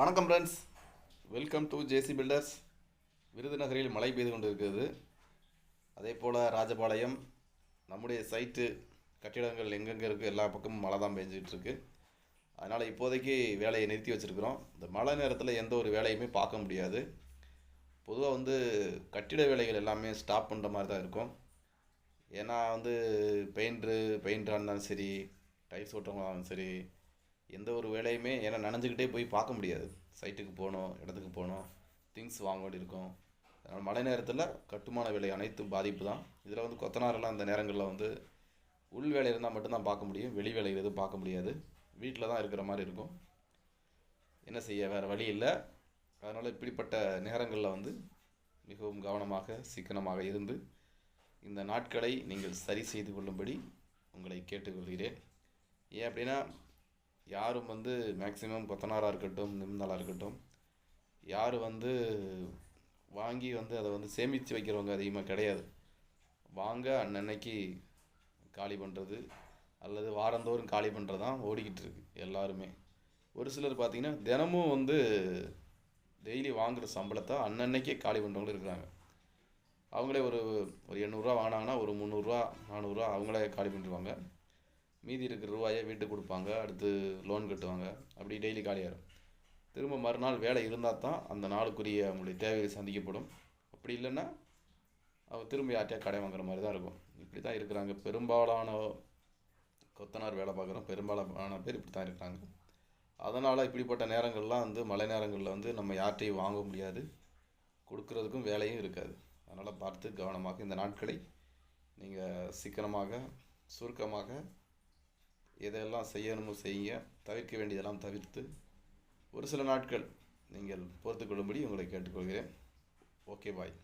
வணக்கம் friends welcome to JC builders விருதுநகரில் மழை பெய்து கொண்டு இருக்கிறது அதே போல் ராஜபாளையம் நம்முடைய சைட்டு கட்டிடங்கள் எங்கெங்கே இருக்குது எல்லா பக்கமும் மழை தான் பெஞ்சிகிட்ருக்கு இருக்கு. அதனால் இப்போதைக்கு வேலையை நிறுத்தி வச்சுருக்குறோம். இந்த மழை நேரத்தில் எந்த ஒரு வேலையுமே பார்க்க முடியாது. பொதுவாக வந்து கட்டிட வேலைகள் எல்லாமே ஸ்டாப் பண்ணுற மாதிரி தான் இருக்கும். ஏன்னா வந்து பெயிண்ட்ரு பெயிண்டராக இருந்தாலும் சரி டைல்ஸ் ஓட்டுறவங்களாக இருந்தாலும் சரி எந்த ஒரு வேலையுமே ஏன்னா நனைஞ்சுக்கிட்டே போய் பார்க்க முடியாது. சைட்டுக்கு போகணும் இடத்துக்கு போகணும் திங்ஸ் வாங்க வேண்டியிருக்கும் அதனால் மழை நேரத்தில் கட்டுமான வேலை அனைத்தும் பாதிப்பு தான். இதில் வந்து கொத்தனாரெல்லாம் அந்த நேரங்களில் வந்து உள் வேலை இருந்தால் மட்டும்தான் பார்க்க முடியும். வெளி வேலை எதுவும் பார்க்க முடியாது. வீட்டில் தான் இருக்கிற மாதிரி இருக்கும். என்ன செய்ய வேறு வழி இல்லை. அதனால் இப்படிப்பட்ட நேரங்களில் வந்து மிகவும் கவனமாக சிக்கனமாக இருந்து இந்த நாட்களை நீங்கள் சரி செய்து கொள்ளும்படி உங்களை கேட்டுக்கொள்கிறேன். ஏன் அப்படின்னா யாரும் வந்து மேக்ஸிமம் கொத்தனாராக இருக்கட்டும் நிமிந்தாளாக இருக்கட்டும் யார் வந்து வாங்கி வந்து அதை வந்து சேமித்து வைக்கிறவங்க அதிகமாக கிடையாது. வாங்க அன்னன்னைக்கு காலி பண்ணுறது அல்லது வாரந்தோறும் காலி பண்ணுறது தான் ஓடிக்கிட்டு இருக்கு எல்லாருமே. ஒரு சிலர் பார்த்திங்கன்னா தினமும் வந்து டெய்லி வாங்குகிற சம்பளத்தை அன்னன்னைக்கே காலி பண்ணுறவங்களும் இருக்கிறாங்க. அவங்களே ஒரு ஒரு எண்ணூறுரூவா வாங்கினாங்கன்னா ஒரு முந்நூறுரூவா நானூறுரூவா அவங்களே காலி பண்ணிடுவாங்க மீதி இருக்கிற ரூபாயை வீட்டுக்கு கொடுப்பாங்க அடுத்து லோன் கட்டுவாங்க. அப்படி டெய்லி காலியாகிடும் திரும்ப மறுநாள் வேலை இருந்தால் தான் அந்த நாளுக்குரிய அவங்களுடைய தேவைகள் சந்திக்கப்படும். அப்படி இல்லைன்னா அவங்க திரும்ப யார்ட்டையா கடை வாங்குற மாதிரி தான் இருக்கும். இப்படி தான் இருக்கிறாங்க. பெரும்பாலான கொத்தனார் வேலை பார்க்குறோம். பெரும்பாலான பேர் இப்படி தான் இருக்கிறாங்க. அதனால் இப்படிப்பட்ட நேரங்கள்லாம் வந்து மழை நேரங்களில் வந்து நம்ம யார்ட்டையும் வாங்க முடியாது. கொடுக்கறதுக்கும் வேலையும் இருக்காது. அதனால் பார்த்து கவனமாக இந்த நாட்களை நீங்கள் சீக்கிரமாக சுருக்கமாக எதெல்லாம் செய்யணுமோ செய்யுங்க. தவிர்க்க வேண்டியதெல்லாம் தவிர்த்து ஒரு சில நாட்கள் நீங்கள் பொறுத்துக்கொள்ளும்படி உங்களை கேட்டுக்கொள்கிறேன். Okay bye.